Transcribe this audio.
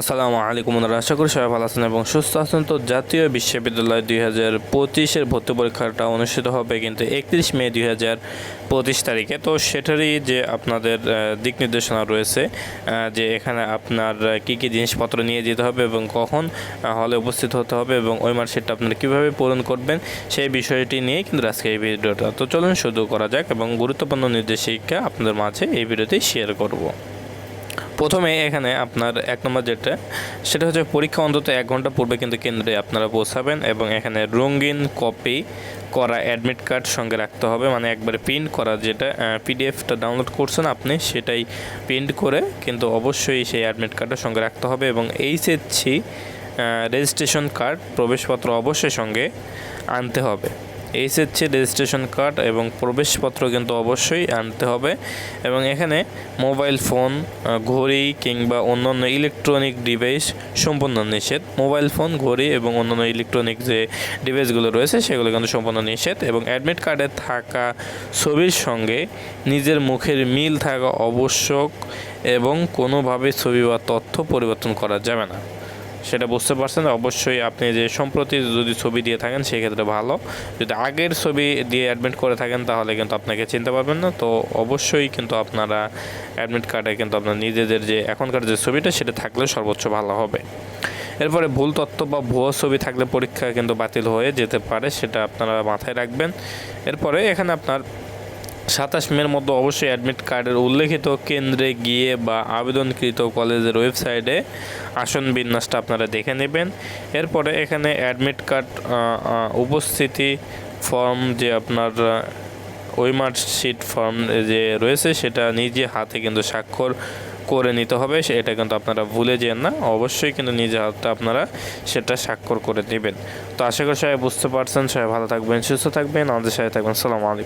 আসসালামু আলাইকুম আশা করি সবাই ভালো আছেন এবং সুস্থ আছেন। তো জাতীয় বিশ্ববিদ্যালয় দুই হাজার পঁচিশের ভর্তি পরীক্ষাটা অনুষ্ঠিত হবে কিন্তু একত্রিশ মে দুই হাজার পঁচিশ তারিখে। তো সেটারই যে আপনাদের দিক নির্দেশনা রয়েছে যে এখানে আপনার কী কী জিনিসপত্র নিয়ে যেতে হবে এবং কখন হলে উপস্থিত হতে হবে এবং ওই মার্কশিটটা আপনারা কীভাবে পূরণ করবেন সেই বিষয়টি নিয়ে কিন্তু আজকে এই ভিডিওটা। তো চলুন শুরু করা যাক এবং গুরুত্বপূর্ণ নির্দেশিকা আপনাদের মাঝে এই ভিডিওতে শেয়ার করব। প্রথমে এখানে আপনার এক নম্বর যেটা, সেটা হচ্ছে পরীক্ষা অন্তত এক ঘণ্টা পূর্বে কিন্তু কেন্দ্রে আপনারা পৌঁছাবেন এবং এখানে রঙিন কপি করা অ্যাডমিট কার্ড সঙ্গে রাখতে হবে। মানে একবারে প্রিন্ট করা যেটা পিডিএফটা ডাউনলোড করছেন আপনি, সেটাই প্রিন্ট করে কিন্তু অবশ্যই সেই অ্যাডমিট কার্ডটা সঙ্গে রাখতে হবে এবং এইচএসসি রেজিস্ট্রেশন কার্ড প্রবেশপত্র অবশ্যই সঙ্গে আনতে হবে। এইচএসসি রেজিস্ট্রেশন কার্ড এবং প্রবেশপত্র কিন্তু অবশ্যই আনতে হবে এবং এখানে মোবাইল ফোন ঘড়ি কিংবা অন্যান্য ইলেকট্রনিক ডিভাইস সম্পূর্ণ নিষেধ। মোবাইল ফোন ঘড়ি এবং অন্যান্য ইলেকট্রনিক যে ডিভাইসগুলো রয়েছে সেগুলো কিন্তু সম্পূর্ণ নিষেধ এবং অ্যাডমিট কার্ডে থাকা ছবির সঙ্গে নিজের মুখের মিল থাকা আবশ্যক এবং কোনোভাবে ছবি বা তথ্য পরিবর্তন করা যাবে না। সেটা বুঝতে পারছেন। অবশ্যই আপনি যে সম্প্রতি যদি ছবি দিয়ে থাকেন সেক্ষেত্রে ভালো। যদি আগের ছবি দিয়ে অ্যাডমিট করে থাকেন, তাহলে কিন্তু আপনাকে চিনতে পারবেন না। তো অবশ্যই কিন্তু আপনারা অ্যাডমিট কার্ডে কিন্তু আপনার নিজেদের যে এখনকার যে ছবিটা, সেটা থাকলে সর্বোচ্চ ভালো হবে। এরপরে ভুল তথ্য বা ভুয়ো ছবি থাকলে পরীক্ষা কিন্তু বাতিল হয়ে যেতে পারে, সেটা আপনারা মাথায় রাখবেন। এরপরে এখানে আপনার সাতাশ মের মধ্যে অবশ্যই অ্যাডমিট কার্ডের উল্লেখিত কেন্দ্রে গিয়ে বা আবেদনকৃত কলেজের ওয়েবসাইটে আসন বিন্যাসটা আপনারা দেখে নেবেন। এরপরে এখানে অ্যাডমিট কার্ড উপস্থিতি ফর্ম যে আপনার ওই মার্কশিট ফর্ম যে রয়েছে সেটা নিজে হাতে কিন্তু স্বাক্ষর করে নিতে হবে। সে- এটা কিন্তু আপনারা ভুলে যেন না, অবশ্যই কিন্তু নিজে হাতে আপনারা সেটা স্বাক্ষর করে নেবেন। তো আশা করি সবাই বুঝতে পারছেন। সবাই ভালো থাকবেন, সুস্থ থাকবেন। আমাদের সাথে থাকবেন। সালাম আলাইকুম।